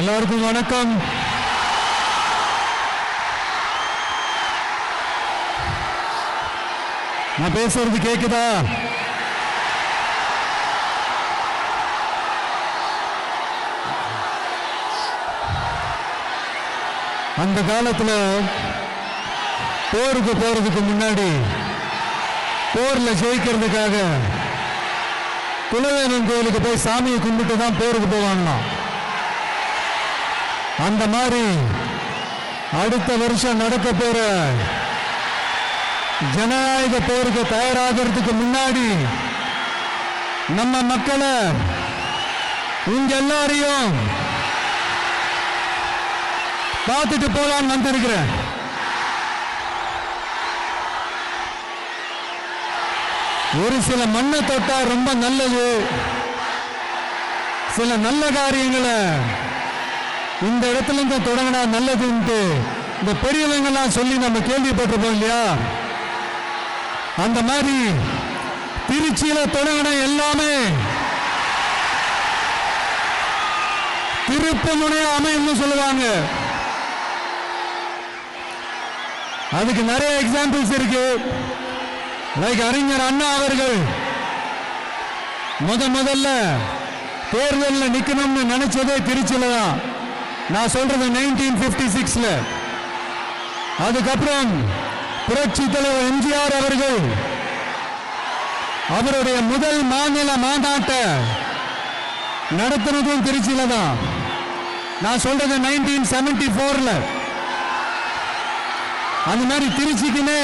எல்லாருக்கும் வணக்கம். நான் பேசுறது கேக்குதா? அந்த காலத்துல போருக்கு போறதுக்கு முன்னாடி போர்ல ஜெயிக்கிறதுக்காக குலவேணன் கோயிலுக்கு போய் சாமியை கும்பிட்டு தான் போருக்கு போவாங்களாம். அந்த மாதிரி அடுத்த வருஷம் நடக்க போற ஜனநாயக போருக்கு தயாராகிறதுக்கு முன்னாடி நம்ம மக்களை இங்க எல்லாரையும் பார்த்துட்டு போலான்னு வந்திருக்கிறேன். ஒரு சில மண்ணை தொட்டா ரொம்ப நல்லது. சில நல்ல காரியங்களை இந்த இடத்துல இருந்து தொடங்கினா நல்லதுன்ட்டு இந்த பெரியவங்கெல்லாம் சொல்லி நம்ம கேள்விப்பட்டிருப்போம் இல்லையா? அந்த மாதிரி திருச்சியில தொடங்கின எல்லாமே திருப்பு முனைய அமையும்னு சொல்லுவாங்க. அதுக்கு நிறைய எக்ஸாம்பிள்ஸ் இருக்கு. லைக் அறிஞர் அண்ணா அவர்கள் முத முதல்ல தேர்தலில் நிற்கணும்னு நினைச்சதே திருச்சியில தான். நான் சொல்றது நைன்டீன் பிப்டி சிக்ஸ்ல அதுக்கப்புறம் புரட்சி தலைவர் எம்ஜிஆர் அவர்கள் அவருடைய முதல் மாநில மாநாட்டை நடத்தினதும் திருச்சியில தான். நான் சொல்றது நைன்டீன் செவன்டி போர்ல அந்த மாதிரி திருச்சிக்குன்னு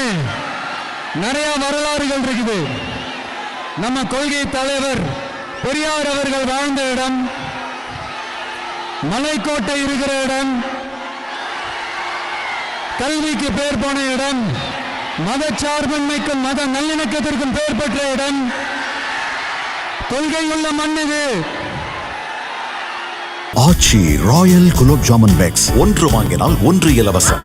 நிறைய வரலாறுகள் இருக்குது. நம்ம கொள்கை தலைவர் பெரியார் அவர்கள் வாழ்ந்த இடம் மலைக்கோட்டை இருக்கிற இடம். கல்விக்கு பேர் போன இடம். மதச்சார்பின்மைக்கும் மத நல்லிணக்கத்திற்கும் பெயர் பெற்ற இடம். கொள்கை உள்ள மண் இது. Aachi royal gulab jamun packs. ஒன்று வாங்கினால் ஒன்று இலவசம்.